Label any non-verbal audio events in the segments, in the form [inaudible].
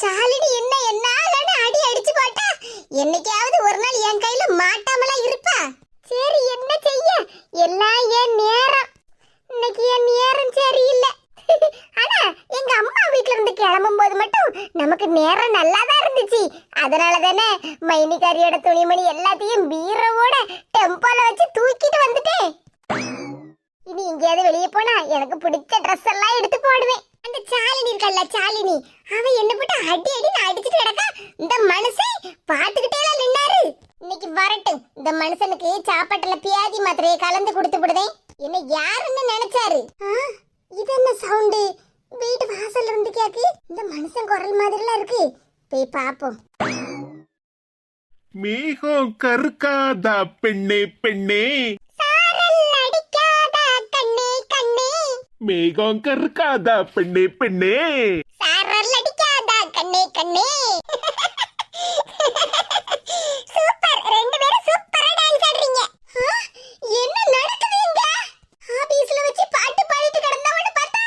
சாலடி என்ன என்னாலன்னு அடி அடிச்சு போட்டா என்னைக்காவது ஒரு நாள் என் கையில மாட்டாமலா இருப்பா? சரி என்ன செய்ய? எல்லாம் என் நேரம். இன்னைக்கு என் நேரம் சரியில்லை. ஆனா எங்க அம்மா வீட்ல இருந்து கிளம்பும் போது மட்டும் நமக்கு நேரம் நல்லா தான் இருந்துச்சு. அதனால தானே மைனிகாரியோட துணிமணி எல்லாத்தையும் பீரவோட டெம்போல வச்சு தூக்கிட்டு வந்துட்டேன். இனி எங்கேயாவது வெளியே போனா எனக்கு பிடிச்ச ட்ரெஸ் எல்லாம் எடுத்து போடுவேன். அந்த சாலினி இருக்கல்ல சாலினி. அவ என்ன போட்டு அடி அடி நான் அடிச்சிட்டு கிடக்கா? இந்த மனுஷன் பாத்துக்கிட்டே எல்லாம் நின்னாரு. இன்னைக்கு வரட்டும். இந்த மனுஷனுக்கு சாப்பாட்டுல பியாதி மாத்திரையை கலந்து கொடுத்து விடுதேன். என்ன யாருன்னு நினைச்சாரு? இது என்ன சவுண்டு? வீட்டு வாசல்ல இருந்து கேக்கு? இந்த மனுஷன் குரல் மாதிரிலாம் இருக்கு. போய் பாப்போம். மேகம் கருக்காதா பெண்ணே பெண்ணே? மேகம் கருக்காதா பெண்ணே பெண்ணே? சாரல் அடிக்காதா கண்ணே கண்ணே சூப்பர் ரெண்டு பேரும் சூப்பரா டான்ஸ் ஆடுறீங்க ஆ, என்ன நடக்குது இங்க ஆபீஸ்ல வச்சு பாட்டு பாடிட்டு கிடந்தவன பார்த்தா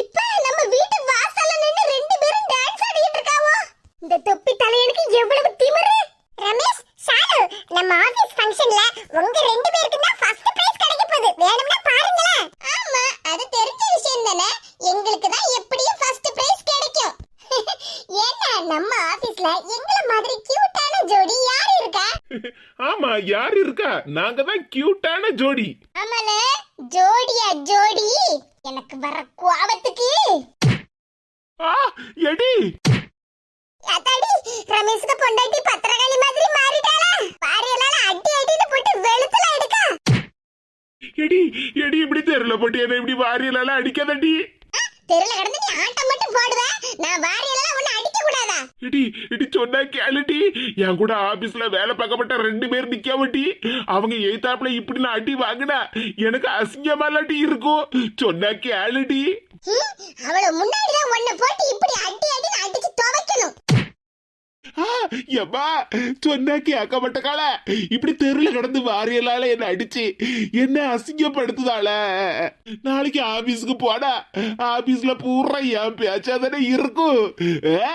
இப்ப நம்ம வீட்டு வாசல்ல நின்னு ரெண்டு பேரும் டான்ஸ் ஆடிட்டு இருக்காவோ இந்த தொப்பி தலையனுக்கு எவ்வளவு திமிரு ரமேஷ் ஷாலு நம்ம ஆபீஸ் ஃபங்க்ஷன்ல உங்க ரெண்டு பேருக்கு தான் ஃபர்ஸ்ட் பிரைஸ் கிடைக்க போகுது வேணும்னா பாருங்களேன் ஆமா அது தெரிஞ்ச விஷயம் தானே எங்களுக்கு தான் எப்படியும் ஃபர்ஸ்ட் பிரைஸ் கிடைக்கும் ஏன்னா நம்ம ஆபீஸ்ல எங்கள மாதிரி கியூட்டான ஜோடி யார் இருக்கா ஆமா யார் இருக்கா? நாங்க தான் கியூட்டான ஜோடி. ஆமால ஜோடியா ஜோடி? எனக்கு வர கோவத்துக்கு ஆ எடி. அத்தாடி ரமேஷ்க்கு பொண்டாட்டி பத்திரகாளி மாதிரி மாறிட்டாளா? பாரியலால அடி அடின்னு போட்டு வெளுத்துல எடுக்கா. எடி எடி இப்படி தெருல போட்டு என்ன இப்படி வாரியலால அடிக்காதடி தெருல கடந்து நீ ஆட்டம் மட்டும் போடுவ. நான் வாரியலால உன்னை அடிக்க கூடாதா? சொன்னா கேளுடி. என் கூட ஆபீஸ்ல வேலை பார்க்கப்பட்ட ரெண்டு பேர் நிக்காமட்டி அவங்க எய்தாப்புல இப்படி நான் அடி வாங்கினா எனக்கு அசிங்கமாலாட்டி இருக்கும். சொன்னா கேளுடி. போட்டு இப்படி அடி அடின்னு அடிச்சு துவைக்கணும் ஆ, எம்மா சொன்னா கேட்கப்பட்ட கால இப்படி தெருல கடந்து வாரியலால என்ன அடிச்சு என்ன அசிங்கப்படுத்துதால நாளைக்கு ஆபீஸ்க்கு போனா ஆபீஸ்ல பூரா என் பேச்சாதானே இருக்கும் ஆ.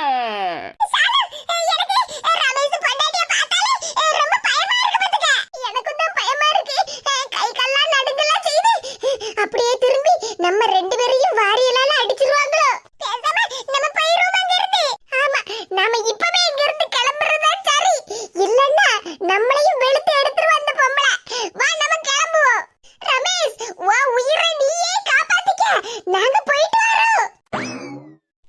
எனக்கு ரமேஷ் பொண்டாட்டிய பார்த்தாலே ரொம்ப பயமா இருக்கு பாத்துக்க எனக்கும் தான் பயமா இருக்கு கை கால்லாம் நடுங்கலாம் செய்யுது அப்படியே திரும்பி நம்ம ரெண்டு பேரையும் வாரியலால அடிச்சிருவாங்களோ பேசாம நம்ம போயிருவோம் அங்க இருந்து ஆமா நாம இப்பவே இங்க இருந்து கிளம்புறதா சரி இல்லன்னா நம்மளையும் வெளுத்து எடுத்துட்டு வந்த பொம்பளை வா நம்ம கிளம்புவோம் ரமேஷ் உன் உயிரை நீயே காப்பாத்திக்க நாங்க போயிட்டு வரோம்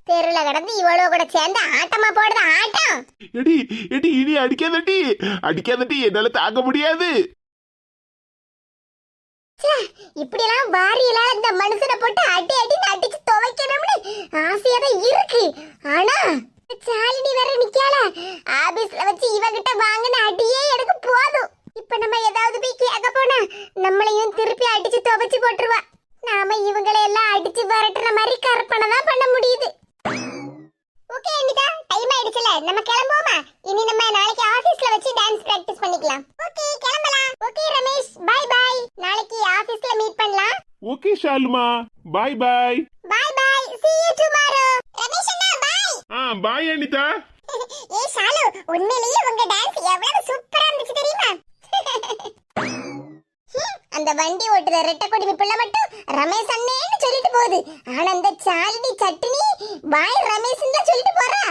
தெருல கடந்து இவ்வளவு கூட சேர்ந்து ஆட்டமா போடுது ஆட்டம். எடி எடி இனி அடிக்காதட்டி அடிக்காதட்டி என்னால தாங்க முடியாது. ச்சே, இப்படியெல்லாம் வாரியலால இந்த மனுஷனை போட்டு அடி அடி அடிச்சு துவைக்கணும்னு ஆசையா தான் இருக்கு. ஆனா சாலினி வேற நிக்கால. ஆபீஸ்ல வச்சு இவகிட்ட வாங்கின அடியே எனக்கு போதும். இப்ப நம்ம ஏதாவது போய் கேட்க போனா நம்மளையும் திருப்பி அடிச்சு துவைச்சு போட்டுருவா. நாம இவங்களை எல்லாம் அடிச்சு விரட்டுற மாதிரி கற்பனை தான் பண்ண முடியுது. ஓகே அனிதா டைம் ஆயிடுச்சுல. நம்ம கிளம்புவோமா? இனி நம்ம நாளைக்கு ஆபீஸ்ல வச்சு டான்ஸ் பிராக்டிஸ் பண்ணிக்கலாம். ஓகே கிளம்பலாம். ஓகே ரமேஷ் பை பை நாளைக்கு ஆபீஸ்ல மீட் பண்ணலாம். Okay ஷாலுமா. Bye bye bye bye see you tomorrow. Ramesh Anna bye ஆ பாய் அனிதா. [laughs] ஏ ஷாலு உண்மையிலேயே உங்க டான்ஸ் எவ்வளவு சூப்பரா அந்த வண்டி ஓட்டுற ரெட்டை கொடி பிள்ளை மட்டும் ரமேஷ் அண்ணேன்னு சொல்லிட்டு போகுது. ஆனா அந்த சாலினி சட்டினி பாய் ரமேஷ் தான் சொல்லிட்டு போறா.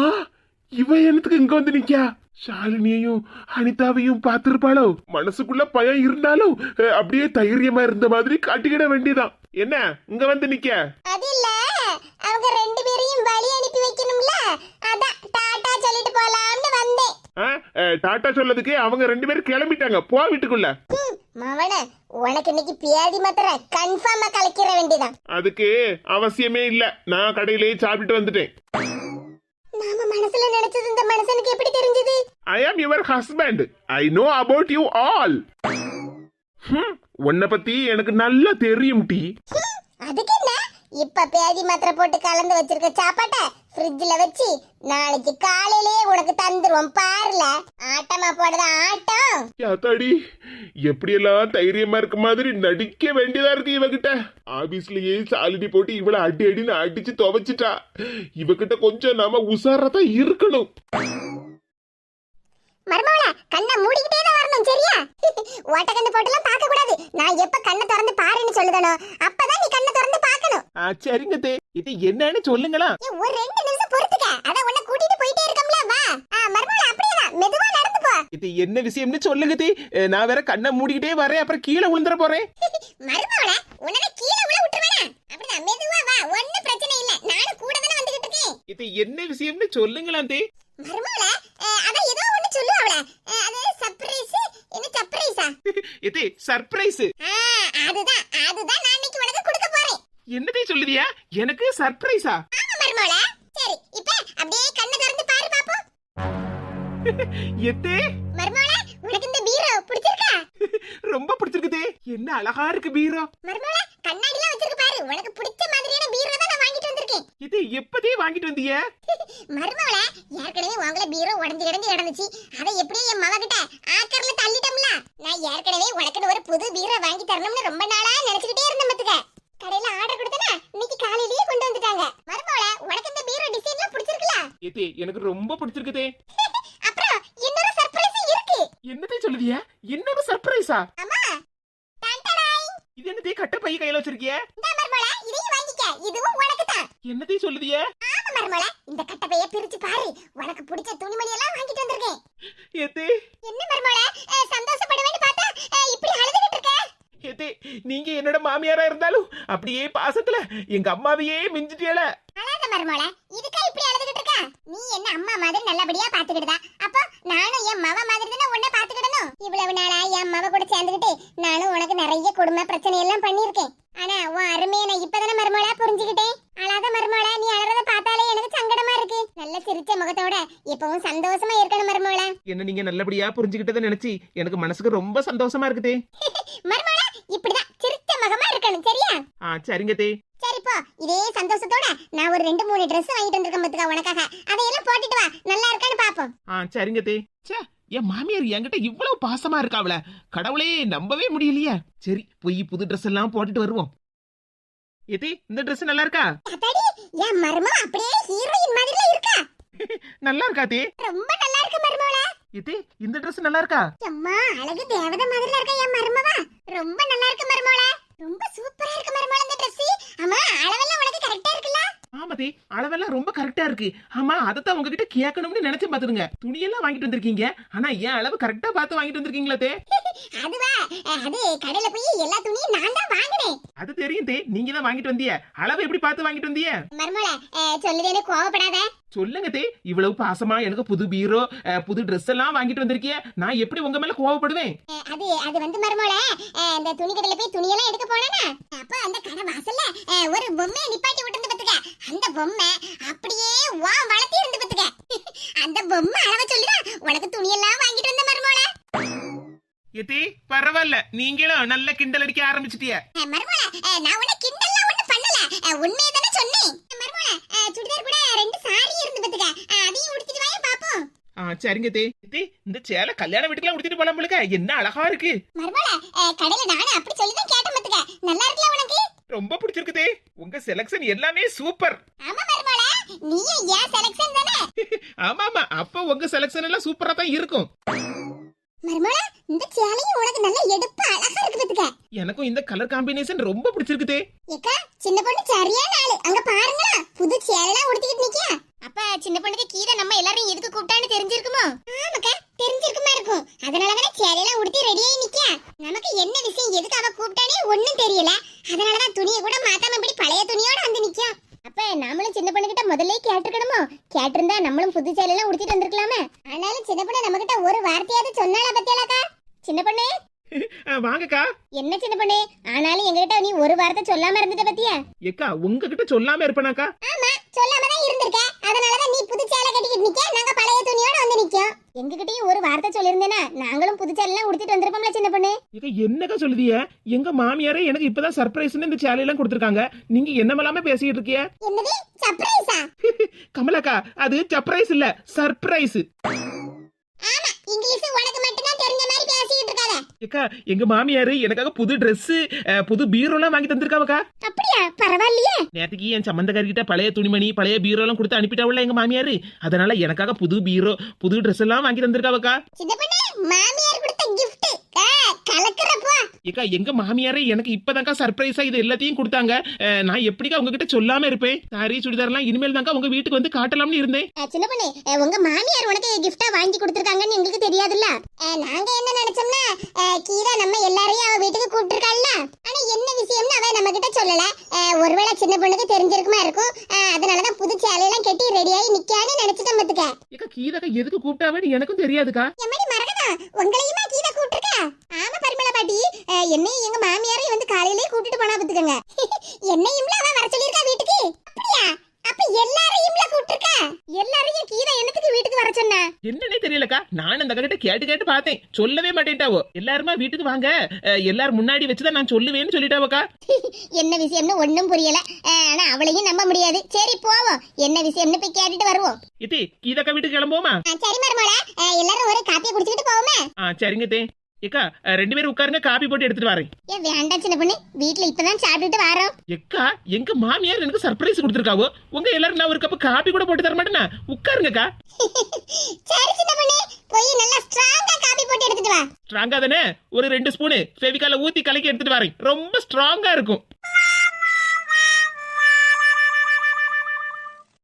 ஆ இவ என்னத்துக்கு இங்க வந்து நிக்கா ஷாலினியையும் அனிதாவையும் பார்த்திருப்பாளோ? மனசுக்குள்ள பயம் இருந்தாலும் அப்படியே தைரியமா இருந்த மாதிரி காட்டிக்கிட வேண்டியதான். என்ன இங்க வந்து நிக்க அது இல்ல அவங்க ரெண்டு பேரையும் வழி அனுப்பி வைக்கணும்ல. அதான் டாடா சொல்லிட்டு போலாம்னு வந்தேன். டாட்டா சொல்லதுக்கு அவங்க ரெண்டு பேரும் கிளம்பிட்டாங்க. போ வீட்டுக்குள்ள. மவன உனக்கு இன்னைக்கு பியாதி மாத்திர கன்ஃபார்மா கலக்கிற வேண்டியதான் அதுக்கு அவசியமே இல்ல. நான் கடையிலேயே சாப்பிட்டு வந்துட்டேன். நாம மனசுல நினைச்சது இந்த மனுஷனுக்கு எப்படி தெரிஞ்சது? I am your husband I know about you all உன்னை பத்தி எனக்கு நல்லா தெரியும் டி. அதுக்கு என்ன? இப்ப பேதி மாத்திரை போட்டு கலந்து வச்சிருக்க சாப்பாட்டை ஃப்ரிட்ஜ்ல வச்சு நாளைக்கு காலையிலேயே உனக்கு தந்துருவோம் பாருல. ஆட்டமா போடுறது ஆட்டம். யாத்தாடி எப்படியெல்லாம் தைரியமா இருக்க மாதிரி நடிக்க வேண்டியதா இருக்கு இவகிட்ட? ஆபீஸ்லயே சாலடி போட்டு இவளை அடி அடின்னு அடிச்சு துவைச்சிட்டா. இவகிட்ட கொஞ்சம் நாம உசாரதான் இருக்கணும். மர்மவள கண்ணை மூடிக்கிட்டே தான் வரணும் சரியா? [laughs] ஓட்டக்கண்ணு போட்டுலாம் பார்க்க கூடாது நான் எப்ப கண்ணை திறந்து பாருன்னு சொல்லுதனோ அப்பதான் நீ கண்ணை திறந்து பார்க்கணும். சரிங்க தே. இது என்னன்னு சொல்லுங்களா? ஒரு ரெண்டு நிமிஷம் பொறுத்துக்க. அத உன்னை கூட்டிட்டு போயிட்டே இருக்கம்ல வா. ஆ, மர்மவள அப்படியேதான். மெதுவா நடந்து போ. இது என்ன விஷயம்னு சொல்லுங்க தே. நான் வேற கண்ணை மூடிக்கிட்டே வரேன் அப்புறம் கீழே விழுந்துற போறேன். [laughs] மர்மவள உன்னை கீழே உள்ள விட்டுருவேனா? அப்படிதான் மெதுவா வா. ஒண்ணும் பிரச்சனை இல்ல. நானும் கூட தானே வந்துகிட்டு இருக்கேன். இது என்ன விஷயம்னு சொல்லுங்களா தே. மர்மவள அதான் ஏதோ ஒண்ணு சொல்லுவாவள அது சர்ப்ரைஸ் என்ன சர்ப்ரைஸா இது சர்ப்ரைஸ் ஆ, அதுதான். அதுதான் நான் இன்னைக்கு உனக்கு கொடுக்க போறேன். என்னதே சொல்லுதியா? எனக்கு சர்ப்ரைஸா ஆமா மர்மவள சரி இப்ப அப்படியே கண்ணை திறந்து பாரு பாப்போம். [laughs] எத்தே? மர்மவள உனக்கு இந்த பீரோ பிடிச்சிருக்கா? ரொம்ப பிடிச்சிருக்குதே. என்ன அழகா இருக்கு பீரோ. மர்மவள கண்ணாடிலாம் வச்சிருக்கு பாரு. உனக்கு பிடிச்ச மாதிரியான பீரோ தான் நான் வாங்கிட்டு வந்திருக்கேன். இது எப்பதே வாங்கிட்டு வந்தீங்க [laughs] மர்மவள ஏற்கனவே உங்கள பீரோ உடஞ்சு கிடந்து கிடந்துச்சு. அதை எப்படியும் என் மவ கிட்ட ஆக்கர்ல தள்ளிட்டோம்ல. நான் ஏற்கனவே உனக்குன்னு ஒரு புது பீரோ வாங்கி தரணும்னு ரொம்ப நாளா நினைச்சுக்கிட்டே இருந்தேன் மத்துக்க கடையில ஆர்டர் கொடுத்தனா இன்னைக்கு காலையிலேயே கொண்டு வந்துட்டாங்க. மர்மவள உனக்கு இந்த பீரோ டிசைன்லாம் பிடிச்சிருக்குல இது எனக்கு ரொம்ப பிடிச்சிருக்குதே. [laughs] அப்புறம் இன்னொரு சர்ப்ரைஸ் இருக்கு. என்னதே சொல்லுதியா? இன்னொரு சர்ப்ரைஸா டான்டடாய் இது என்னதே கட்ட பைய கையில வச்சிருக்கிய? இந்த மர்மவள இதையும் வாங்கிக்க. இதுவும் உனக்கு தான். என்னதே சொல்லுதிய? ஆமா மர்மவள இந்த கட்டப்பைய பிரிச்சு பாரு. உனக்கு பிடிச்ச துணிமணி எல்லாம் வாங்கிட்டு வந்திருக்கேன். எத்தே என்ன அஹ், சந்தோஷப்படுவேன்னு பார்த்தா இப்படி அழுதுகிட்டு இருக்க? எத்தே நீங்க என்னோட மாமியாரா இருந்தாலும் அப்படியே பாசத்துல எங்க அம்மாவையே மிஞ்சிட்டியல. அழாத மர்மவள இதுக்கா இப்படி அழுதுகிட்டு இருக்க? நீ என்ன அம்மா மாதிரி நல்லபடியா பாத்துக்கிட்டுதா அப்போ நானும் என் மவ மாதிரி தானே உன்னை பாத்துக்கிடணும் இவ்வளவு நாளா என் மவ கூட சேர்ந்துகிட்டு நானும் உனக்கு நிறைய குடும்ப பிரச்சனை எல்லாம் பண்ணிருக்கேன் ஆனா உன் அருமையை நான் இப்பதானே மருமகளா புரிஞ்சுக்கிட்டேன் அழாத மருமகளா நீ அழறத பார்த்தாலே எனக்கு சங்கடமா இருக்கு நல்ல சிரிச்ச முகத்தோட எப்பவும் சந்தோஷமா இருக்கணும் மருமகளா என்ன நீங்க நல்லபடியா புரிஞ்சுக்கிட்டதை நினைச்சு எனக்கு மனசுக்கு ரொம்ப சந்தோஷமா இருக்குதே. [laughs] மருமகளா இப்படிதான் சிரிச்ச முகமா இருக்கணும் சரியா? ஆ சரிங்க தே. சரி போ. இதே சந்தோஷத்தோட நான் ஒரு ரெண்டு மூணு Dress வாங்கிட்டு வந்திருக்கேன் பத்துக்கா உனக்காக. அதையெல்லாம் போட்டுட்டு வா. நல்லா இருக்கான்னு பாப்போம். ஆ சரிங்க தே. ச்சே என் மாமியார் என்கிட்ட இவ்வளவு பாசமா இருக்காவல கடவுளே நம்பவே முடியலையே. சரி போய் புது ட்ரெஸ் எல்லாம் போட்டுட்டு வருவோம். எதே இந்த Dress நல்லா இருக்கா? அத்தாடி என் மருமக அப்படியே ஹீரோயின் மாதிரில இருக்கா? [laughs] நல்லா இருக்கா தே. ரொம்ப நல்லா இருக்கு மருமகளா எதே இந்த Dress நல்லா இருக்கா அம்மா அழகு தேவதை மாதிரில இருக்கா என் மருமவ. ரொம்ப நல்லா இருக்கு மருமகளா ரொம்ப சூப்பரா இருக்கு மருமகளா இந்த Dress. அம்மா அளவெல்லாம் உனக்கு கரெக்டா இருக்குல்ல? ஆமா தே அளவெல்லாம் ரொம்ப கரெக்டா இருக்கு. ஆமா அதைத்தான் உங்ககிட்ட கேட்கணும்னு நினைச்சு பாத்துருங்க துணியெல்லாம் வாங்கிட்டு வந்திருக்கீங்க. ஆனா என் அளவு கரெக்டா பார்த்து வாங்கிட்டு வந்திருக்கீங்களா [laughs] அதுவா அது கடையில போய் எல்லா துணியும் நான் தான் அது தெரியும் தே நீங்க தான் வாங்கிட்டு வந்தீங்க அளவு எப்படி பார்த்து வாங்கிட்டு வந்தீங்க மருமகள சொல்லுதேன்னு கோவப்படாத? சொல்லுங்க தே இவ்வளவு பாசமா எனக்கு புது பீரோ புது Dress எல்லாம் வாங்கிட்டு வந்திருக்கிய. நான் எப்படி உங்க மேல கோவப்படுவேன்? அது அது வந்து மருமகள இந்த துணி கடையில போய் துணியெல்லாம் எடுக்க போனேனா. அப்ப அந்த கடை வாசல்ல ஒரு பொம்மையை நிப்பாட்டி விட்டு பத்துக்க. அந்த பொம்மை அப்படியே வா வளர்த்தி இருந்து பத்துக்க. அந்த பொம்மை அளவை சொல்லிதான் உனக்கு துணியெல்லாம் வாங்கிட்டு வந்த மருமகள. எதே பரவாயில்ல. நீங்களும் நல்ல கிண்டல் அடிக்க ஆரம்பிச்சிட்டிய. நான் உன்னை கிண்டல்லாம் ஒண்ணும் பண்ணல. உண்மையை தானே சொன்னேன். அஹ், சுடிதார் கூட ரெண்டு சாரி இருந்து பத்துக்க அதையும் உடுத்திட்டு வாங்க பாப்போம் ஆ சரிங்க தே. தே இந்த சேலை கல்யாண வீட்டுக்குலாம் உடுத்திட்டு போலாம் போலுக்க. என்ன அழகா இருக்கு. அஹ், கடையில நானே அப்படி சொல்லி தான் கேட்டேன் பத்துக்க நல்லா இருக்குல்ல உனக்கு? ரொம்ப பிடிச்சிருக்கு தே. உங்க செலக்ஷன் எல்லாமே சூப்பர் ஆமா மருமகள நீயும் ஏன் செலக்ஷன் தானே? ஆமா ஆமா அப்ப உங்க செலக்ஷன் எல்லாம் சூப்பரா தான் இருக்கும். மருமகள இந்த சேலையும் உனக்கு நல்ல எடுப்பு. அழகா இருக்கு பத்துக்க. எனக்கும் இந்த கலர் காம்பினேஷன் ரொம்ப பிடிச்சிருக்கு தே ஏக்கா சின்ன பொண்ணு சரியான ஆளு. அங்க பாருங்களா புது சேலைலாம் உடுத்திக்கிட்டு நிக்கியா அப்ப சின்ன பொண்ணுக்கு கீரை நம்ம எல்லாரும் எதுக்கு கூப்பிட்டான்னு தெரிஞ்சிருக்குமோ ஆமாக்கா தெரிஞ்சிருக்குமா இருக்கும் அதனாலதானே சேலையெல்லாம் உடுத்தி ரெடியாகி நிக்கியா நமக்கு என்ன விஷயம் எதுக்கு அவ கூப்பிட்டானே ஒண்ணும் தெரியல அதனாலதான் துணியை கூட மாத்தாம இப்படி பழைய துணியோட வந்து நிக்கியா அப்ப நாமளும் சின்ன பொண்ணு கிட்ட முதல்ல கேட்டிருக்கணுமோ கேட்டிருந்தா நம்மளும் புது சேலையெல்லாம் உடுத்திட்டு வந்திருக்கலாமே ஆனாலும் சின்ன பொண்ணு நம்ம கிட்ட ஒரு வார்த்தையாவது சொன்னாலா பத்தியாலாக்கா சின்ன பொண்ணு. வாங்கக்கா. என்ன சின்ன பொண்ணு? ஆனாலும் எங்ககிட்ட நீ ஒரு வார்த்தை சொல்லாம இருந்துட்ட பத்தியா? ஏக்கா உங்ககிட்ட சொல்லாம இருப்பேனாக்கா. ஆமா சொல்லாம தான் இருந்திருக்க. அதனாலதான் நீ புது சேலை கட்டிக்கிட்டு நிக்க. நாங்க பழைய துணியோட வந்து நிக்கோம். எங்ககிட்டயும் ஒரு வார்த்தை சொல்லிருந்தேனா நாங்களும் புது சேலை எல்லாம் உடுத்திட்டு வந்திருப்போம்ல சின்ன பொண்ணு. ஏக்கா என்னக்கா சொல்லு சொல்லுதிய எங்க மாமியாரே எனக்கு இப்பதான் சர்ப்ரைஸ்னு இந்த சேலையெல்லாம் கொடுத்துருக்காங்க. நீங்க என்னமெல்லாமே பேசிட்டு இருக்கிய? என்னது? சர்ப்ரைஸா? கமலாக்கா அது சர்ப்ரைஸ் இல்ல சர்ப்ரைஸ். ஆமா இங்கிலீஷ் உனக்கு மட்டும் தான் தெரிஞ்ச மாதிரி பேசிட்டு இருக்காத ஏக்கா எங்க மாமியாரு எனக்காக புது Dress புது பீரோலாம் வாங்கி தந்திருக்காவக்கா. அப்படியா? பரவாயில்லையே. நேற்றுக்கு என் சம்மந்தக்காரிக்கிட்ட பழைய துணிமணி பழைய பீரோலாம் கொடுத்து அனுப்பிட்டாவுல எங்க மாமியாரு? அதனால எனக்காக புது பீரோ புது Dress எல்லாம் வாங்கி தந்திருக்காவக்கா. மாமியார் கலக்குறப்போ. ஏக்கா எங்க மாமியாரே எனக்கு இப்பதான்க்கா சர்ப்ரைஸா இது எல்லாத்தையும் கொடுத்தாங்க. அஹ், நான் எப்படிக்கா உங்ககிட்ட சொல்லாம இருப்பேன்? சாரி சுடிதார்லாம் இனிமேல் தான்க்கா உங்க வீட்டுக்கு வந்து காட்டலாம்னு இருந்தேன். அஹ் சின்ன பொண்ணு அஹ் உங்க மாமியார் உனக்கு கிஃப்டா வாங்கி கொடுத்துருக்காங்கன்னு எங்களுக்கு தெரியாதுல்ல? அஹ் நாங்க என்ன நினைச்சோம்னா அஹ் கீதா நம்ம எல்லாரையும் அவ வீட்டுக்கு கூப்பிட்டுருக்காள்ல. ஆனா என்ன விஷயம்னு அவ நம்ம கிட்ட சொல்லல. அஹ் ஒருவேளை சின்ன பொண்ணுக்கு தெரிஞ்சிருக்குமா இருக்கும். அதனாலதான் புது சேலையெல்லாம் கட்டி ரெடியாகி நிக்கான்னு நினைச்சிட்டோம் பாத்துக்க. ஏக்கா கீதாக்கா எதுக்கு கூப்பிட்டாவேன்னு எனக்கும் தெரியாதுக்கா. எம்மடி மறக்கதா உங்களையுமா கீதா கூப்பிட்டுருக்கா? ஆமா பரிமளா பாட்டி. அஹ் என்னையும் எங்க மாமியாரையும் வந்து காலையிலேயே கூட்டிட்டு போனா பாத்துக்கங்க. [laughs] என்னையும்ல அவ வர சொல்லியிருக்கா வீட்டுக்கு? அப்படியா? அப்ப எல்லாரையும்ல கூப்பிட்டுருக்கா? எல்லாரையும் கீதா என்னத்துக்கு வீட்டுக்கு வர சொன்னா என்னன்னே தெரியலக்கா. நான் அந்த கிட்ட கேட்டு கேட்டு பார்த்தேன். சொல்லவே மாட்டேன்ட்டாவோ. எல்லாருமா வீட்டுக்கு வாங்க. எல்லாரும் முன்னாடி வச்சுதான் நான் சொல்லுவேன்னு சொல்லிட்டாவக்கா. [laughs] என்ன விஷயம்னு ஒண்ணும் புரியல. ஆனா அவளையும் நம்ப முடியாது. சரி போவோம். என்ன விஷயம்னு போய் கேட்டுட்டு வருவோம். இத்தி கீதாக்கா வீட்டுக்கு கிளம்புவோமா? சரி மருமோள எல்லாரும் ஒரு காப்பியை குடிச்சிட்டு போவோமே. சரிங்க தே. ஏக்கா ரெண்டு பேரும் உட்காருங்க காப்பி போட்டு எடுத்துட்டு வரேன். ஏன் வேண்டாம் சின்ன பொண்ணு வீட்டுல இப்பதான் சாப்பிட்டுட்டு வரோம். எக்கா எங்க மாமியார் எனக்கு சர்ப்ரைஸ் கொடுத்துருக்காவோ? உங்க எல்லாரும் நான் ஒரு கப் காப்பி கூட போட்டு தர மாட்டேனா? உட்காருங்கக்கா. [laughs] சரி சின்ன பொண்ணு போய் நல்லா ஸ்ட்ராங்கா காப்பி போட்டு எடுத்துட்டு வா. ஸ்ட்ராங்கா தானே? ஒரு ரெண்டு ஸ்பூனு ஃபெவிகால ஊத்தி கலக்கி எடுத்துட்டு வரேன். ரொம்ப ஸ்ட்ராங்கா இருக்கும்.